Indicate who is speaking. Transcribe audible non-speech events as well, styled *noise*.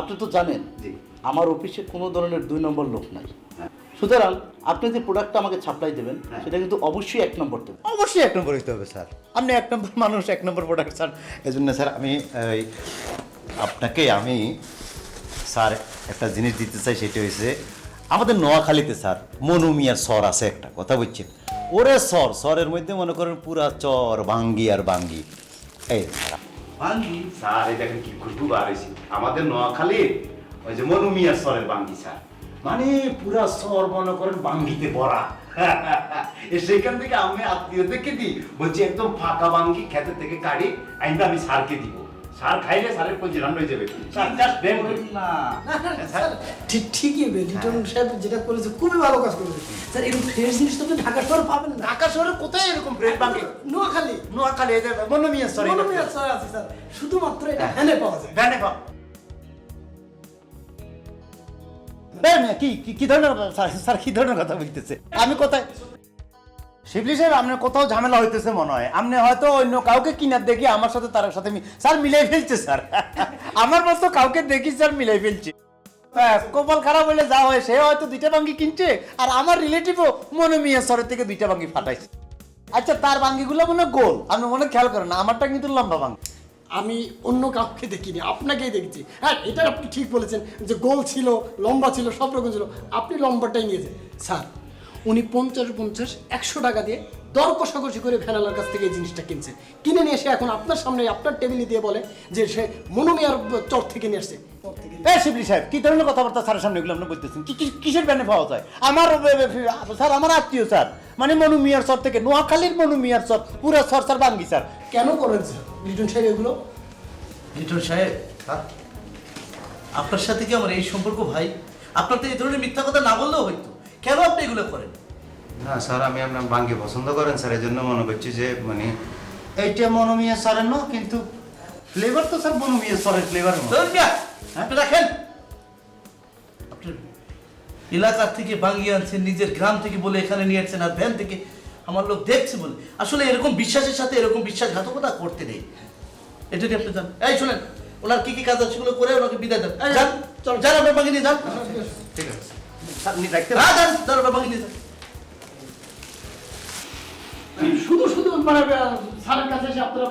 Speaker 1: আপনি তো জানেন আমার অফিসে কোনো ধরনের দুই নম্বর লোক নাই।
Speaker 2: হ্যাঁ।
Speaker 1: সুতরাং আপনি যে প্রোডাক্টটা আমাকে সাপ্লাই দেবেন
Speaker 2: হ্যাঁ।
Speaker 1: সেটা কিন্তু অবশ্যই এক নম্বর দেবেন।
Speaker 2: অবশ্যই এক নম্বর হইতে হবে স্যার। আপনি এক নম্বর *laughs* মানুষ এক নম্বর প্রোডাক্ট স্যার। এই জন্য স্যার আমি আপনাকে আমি স্যার একটা জিনিস দিতে চাই সেটা হয়েছে আমাদের নোয়াখালীতে স্যার মনু মিয়ার স্বর আছে একটা কথা বলছেন ওরে স্বর স্বরের মধ্যে মনে করেন পুরা চর বাঙ্গি আর বাঙ্গি এই স্যার বাঙ্গি। স্যার, এই দেখেন কি খুশবু বাড়াইছি আমাদের নোয়াখালী ওই যে মনু মিয়া স্বরের বাঙ্গি, স্যার। মানে পুরা স্বর মনে করেন বাঙ্গিতে ভরা। *laughs* সেখান থেকে আমি আত্মীয়দেরকে দিই, বলছি, একদম ফাঁকা বাঙ্গি খেতের থেকে কাড়ি, আইনটা আমি সারকে দিব। সার খাইলে সারের কঞ্জি হয়ে যাবে। স্যার জাস্ট দেন
Speaker 1: না।
Speaker 3: ঠিক ঠিকই লিটন সাহেব যেটা করেছে খুবই ভালো কাজ করেছে। স্যার এরকম ফ্রেশ জিনিস তো আপনি ঢাকা শহরে পাবেন না।
Speaker 2: ঢাকা শহরে কোথায় এরকম ব্রেড বাঙ্গি
Speaker 3: নোয়াখালী।
Speaker 2: নোয়াখালী
Speaker 3: মনোমিয়া স্যার আছে স্যার। শুধুমাত্র এটা ভ্যানে পাওয়া যায়।
Speaker 2: ভ্যানে পা কি কি- কি ধরনের স্যার স্যার কি ধরনের কথা বলতেছে? আমি কোথায় শিবলি সাহেব, আপনার কোথাও ঝামেলা হইতেছে মনে হয়। আপনি হয়তো অন্য কাউকে কিনার দেখি আমার সাথে তার সাথে স্যার, মিলাই ফেলছে, স্যার। *laughs* আমার মতো কাউকে দেখি, স্যার, মিলাই ফেলছে। কপাল খারাপ হলে যা হয়, সে হয়তো দুইটা বাঙ্গি কিনছে, আর আমার রিলেটিভও মনে মিয়া সরের থেকে দুইটা বাঙ্গি ফাটাইছে। আচ্ছা তার বাঙ্গিগুলো মনে গোল। আপনি মনে খেয়াল করেন না আমারটা কিন্তু লম্বা বাঙ্গি
Speaker 3: আমি অন্য কাউকে দেখিনি, আপনাকেই দেখছি। হ্যাঁ এটা আপনি ঠিক বলেছেন যে গোল ছিল, লম্বা ছিল, সব রকম ছিল। আপনি লম্বাটাই নিয়েছেন। স্যার উনি পঞ্চাশ পঞ্চাশ একশো টাকা দিয়ে দর কষাকষি করে ভ্যানালার কাছ থেকে এই জিনিসটা কিনছে। কিনে নিয়ে এসে এখন আপনার সামনে আপনার টেবিলে দিয়ে বলে যে সে মনোমিয়ার চর থেকে নিয়ে আসছে। চর
Speaker 2: শিবলি সাহেব কি ধরনের কথাবার্তা স্যারের সামনে এগুলো আপনি কি কি- কিসের ব্যানে পাওয়া যায়? আমার স্যার আমার আত্মীয় স্যার মানে মনু মিয়ার সর থেকে নোয়াখালীর মনু মিয়ার সর পুরো সর স্যার বাঙ্গি স্যার।
Speaker 3: কেন করেন স্যার লিটন সাহেব এগুলো?
Speaker 1: লিটন সাহেব আপনার সাথে কি আমার এই সম্পর্ক ভাই? আপনার তো এই ধরনের মিথ্যা কথা না বললেও হয়তো কেন আপনি এগুলো করেন?
Speaker 2: না স্যার আমি আপনার বাঙ্গি পছন্দ করেন স্যার এই জন্য মনে করছি যে মানে এইটা মনু মিয়ার স্যারের না কিন্তু ফ্লেভার তো স্যার মনু মিয়ার স্যারের ফ্লেভার
Speaker 1: ধরুন আপনি রাখেন আপনার এলাকার থেকে বাঙিয়ে আনছেন নিজের গ্রাম থেকে বলে এখানে নিয়ে আসছেন আর ভ্যান থেকে আমার লোক দেখছে বলে। আসলে এরকম বিশ্বাসের সাথে এরকম বিশ্বাসঘাতকতা করতে নেই। এটা নিয়ে আপনি যান। এই শোনেন ওনার কি কি কাজ আছে সেগুলো করে ওনাকে বিদায় দেন। যান
Speaker 3: চল।
Speaker 1: যান আপনার বাঙিয়ে নিয়ে যান।
Speaker 2: ঠিক আছে। স্যার
Speaker 1: না নিয়ে যান
Speaker 3: শুধু শুধু মানে স্যারের কাছে এসে আপনারা